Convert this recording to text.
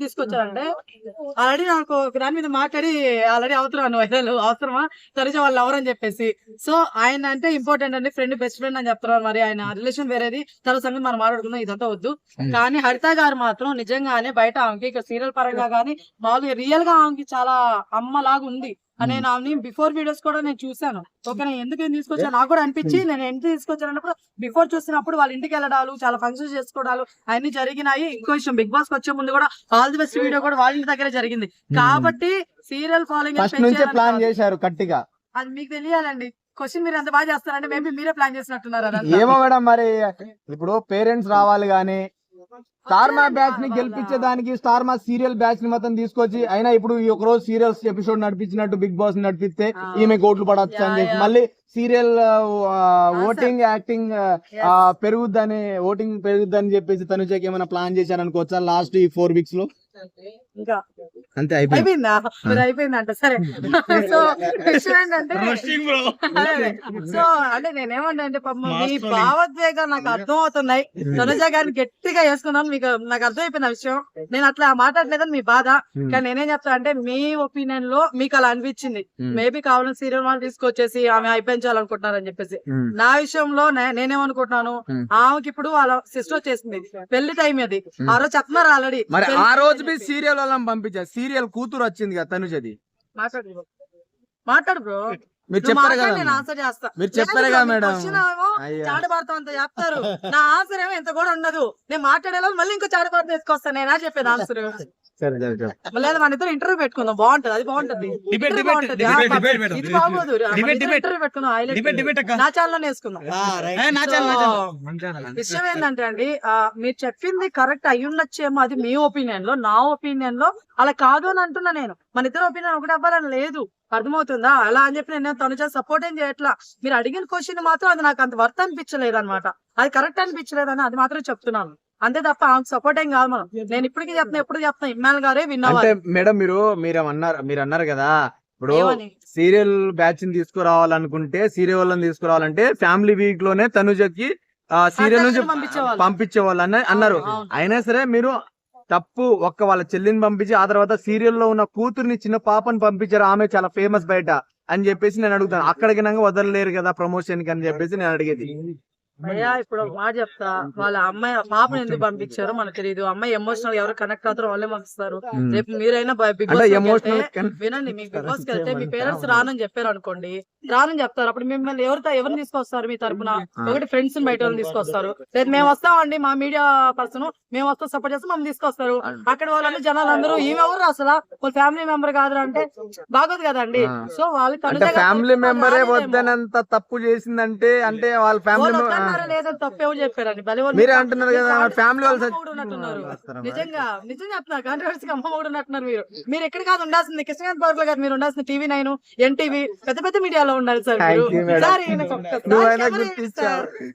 తీసుకొచ్చారంటే already నాకు ఒక దాని మీద మాట్లాడి ఆల్రెడీ అవుతున్నాను వైరల్ అవసరమా? తరుచు వాళ్ళు ఎవరని చెప్పేసి. సో ఆయన అంటే ఇంపార్టెంట్ అండి ఫ్రెండ్ బెస్ట్ ఫ్రెండ్ అని చెప్తున్నారు మరి ఆయన. రిలేషన్ వేరేది తన సంగతి మనం మాట్లాడుకుందాం ఇదంతా వద్దు. కానీ హరిత గారు మాత్రం నిజంగానే బయట ఆమెకి ఇక సీరియల్ పరంగా కానీ మామూలుగా రియల్గా ఆమెకి చాలా అమ్మలాగా ఉంది. అనే ఆమెని బిఫోర్ వీడియోస్ కూడా నేను చూసాను ఓకే నేను ఎందుకు ఏం తీసుకొచ్చాను? నాకు కూడా అనిపించి నేను ఎందుకు తీసుకొచ్చాను అన్నప్పుడు బిఫోర్ చూసినప్పుడు వాళ్ళ ఇంటికి వెళ్ళడాలు చాలా ఫంక్షన్స్ చేసుకోవడాలు అన్ని జరిగినాయి. ఇంకో విషయం బిగ్ బాస్ వచ్చే ముందు కూడా ఆల్ ది బెస్ట్ వీడియో కూడా వాళ్ళ ఇంటి దగ్గర జరిగింది. కాబట్టి సీరియల్ ఫాలోయింగ్ ప్లాన్ చేశారు గట్టిగా. అది మీకు తెలియాలండి. క్వశ్చన్ మీరు ఎంత బాగా చేస్తారంటే మేబీ మీరే ప్లాన్ చేసినట్టున్నారు. ఏమో మేడం మరి ఇప్పుడు పేరెంట్స్ రావాలి గానీ స్టార్ మా బ్యాచ్ని గెలిపించేదానికి స్టార్ మా సీరియల్ బ్యాచ్ని మొత్తం తీసుకొచ్చి అయినా ఇప్పుడు ఈ ఒక రోజు సీరియల్స్ ఎపిసోడ్ నడిపించినట్టు బిగ్ బాస్ నడిపిస్తే. ఈమె కోట్లు పడవచ్చు అని చెప్పి. మళ్ళీ సీరియల్ ఓటింగ్ యాక్టింగ్ పెరుగుద్దని ఓటింగ్ పెరుగుద్దని చెప్పేసి తనుజకి ఏమైనా ప్లాన్ చేశారు అనుకోవచ్చా లాస్ట్ ఈ ఫోర్ వీక్స్లో ఇంకా అంతే అయిపోయింది. అయిపోయిందా? మీరు అయిపోయిందంట. సరే. సో విషయం ఏంటంటే అదే, సో అంటే నేనేమంటా అంటే పాపం మీ భావోద్వేగాలు నాకు అర్థం అవుతున్నాయి తనుజ గారిని గట్టిగా వేసుకున్నాను. మీకు నాకు అర్థం అయిపోయిన విషయం నేను అట్లా మాట్లాడలేదని మీ బాధ. Hmm. కానీ నేనేం చెప్తా అంటే మీ ఒపీనియన్లో మీకు అలా అనిపించింది. Hmm. మేబీ కావాలని సీరియల్ వాళ్ళు తీసుకొచ్చేసి ఆమె అయిపోయించాలనుకుంటున్నారని చెప్పేసి. నా విషయంలో నేనేమనుకుంటున్నాను? Hmm. ఆమెకి ఇప్పుడు వాళ్ళ సిస్టర్ చేసింది పెళ్ళి టైం అది. ఆ రోజు చెప్తున్నారు ఆల్రెడీ మరి ఆ రోజు మీ సీరియల్ వాళ్ళని పంపించారు సీరియల్ కూతురు వచ్చింది కదా తనుజది. మాట్లాడు. మాట్లాడు బ్రో. మీరు చెప్పారు కదా నేను ఆన్సర్ చేస్తా. మీరు చెప్పారు కదా మేడం. క్వశ్చన్ ఏమో అయ్యా. చాడ భారతం అంత చెప్తారు. నా ఆన్సర్ ఏమో ఎంత కూడా ఉండదు. నేను మాట్లాడేలా మళ్ళీ ఇంకో చాడ భారతం ఎత్తుకొస్తాను నేనా చెప్పేది ఆన్సర్ సరే సరే సరే. లేదా మన ఇద్దరు ఇంటర్వ్యూ పెట్టుకుందాం. బాగుంటది అది బాగుంటది. ఇది బాగోదు. ఇంటర్వ్యూ పెట్టుకుందాం. డిబేట్ నా ఛానల్ వేసుకుందాం. విషయం ఏంటంటే అండి ఆ, మీరు చెప్పింది కరెక్ట్ అయి ఉండొచ్చేమో అది మీ ఒపీనియన్లో నా ఒపీనియన్లో. అలా కాదు అని అంటున్నా నేను. మన ఇద్దరు ఒపీనియన్ ఒకటి అవ్వాలని లేదు. అర్థమవుతుందా? అలా అని చెప్పి నేను తను చేసి సపోర్ట్ ఏం చేయట్లా? మీరు అడిగిన క్వశ్చన్ మాత్రం అది నాకు అంత వర్త్ అనిపించలేదు అనమాట అది కరెక్ట్ అనిపించలేదని అది మాత్రం చెప్తున్నాను. అంతే తప్ప ఆమెకు సపోర్ట్ ఏం కాదు మనం. నేను ఇప్పటికీ చెప్తున్నా ఎప్పుడు చెప్తున్నా ఇమ్మాన్ గారే అంటే విన్నవాలి మేడం మీరు మీరు అన్నారు మీరు అన్నారు కదా ఇప్పుడు సీరియల్ బ్యాచ్ని తీసుకురావాలనుకుంటే సీరియల్ వాళ్ళని తీసుకురావాలంటే ఫ్యామిలీ వీక్లోనే తనుజకి ఆ సీరియల్ నుంచి. పంపించేవాళ్ళు అని అన్నారు. అయినా సరే మీరు తప్పు ఒక్క వాళ్ళ చెల్లిని పంపించి ఆ తర్వాత సీరియల్లో ఉన్న కూతుర్ని చిన్న పాపని పంపించారు ఆమె చాలా ఫేమస్ బయట అని చెప్పేసి నేను అడుగుతాను. అక్కడికి నాకు వదలలేరు కదా ప్రమోషన్కి అని చెప్పేసి నేను అడిగేది. అయ్యా ఇప్పుడు ఒక మాట చెప్తా. వాళ్ళ అమ్మాయి పాపను ఎందుకు పంపించారో మనకు తెలియదు అమ్మాయి ఎమోషనల్ ఎవరు కనెక్ట్ అవుతారో వాళ్ళే పంపిస్తారు. రేపు మీరైనా బిగ్ బాస్ వినండి మీకు బిగ్ బాస్ వెళ్తే మీ పేరెంట్స్ రానని చెప్పారు అనుకోండి. రానని చెప్తారు. అప్పుడు మిమ్మల్ని ఎవరితో ఎవరిని తీసుకొస్తారు మీ తరపున? ఒకటి ఫ్రెండ్స్ బయట వాళ్ళని తీసుకొస్తారు. లేదు మేము వస్తామండి మా మీడియా పర్సన్ మేము వస్తాం సపోర్ట్ చేస్తే మమ్మల్ని తీసుకొస్తారు. అక్కడ వాళ్ళందరూ జనాలు అందరూ ఈమె ఎవరు అసలు? వాళ్ళ ఫ్యామిలీ మెంబర్ కాదు అంటే బాగోదు కదండి. సో వాళ్ళు అంటే ఫ్యామిలీ మెంబరే వద్దనంత తప్పు చేసిందంటే అంటే వాళ్ళ ఫ్యామిలీ భలే వాళ్ళు మీరే అంటున్నారు కదా ఫ్యామిలీ వాళ్ళు ఉన్నట్టున్నారు. నిజంగా నిజంగా చెప్తున్నా కాంట్రవర్సీ అమ్మ కూడా ఉన్నట్టున్నారు మీరు. మీరు ఎక్కడ కాదు ఉండాల్సింది. కృష్ణకాంత్ పార్క్ గారు మీరు ఉండాల్సింది టీవీ నైన్ ఎన్టీవీ పెద్ద పెద్ద మీడియాలో ఉండాలి సార్. సార్?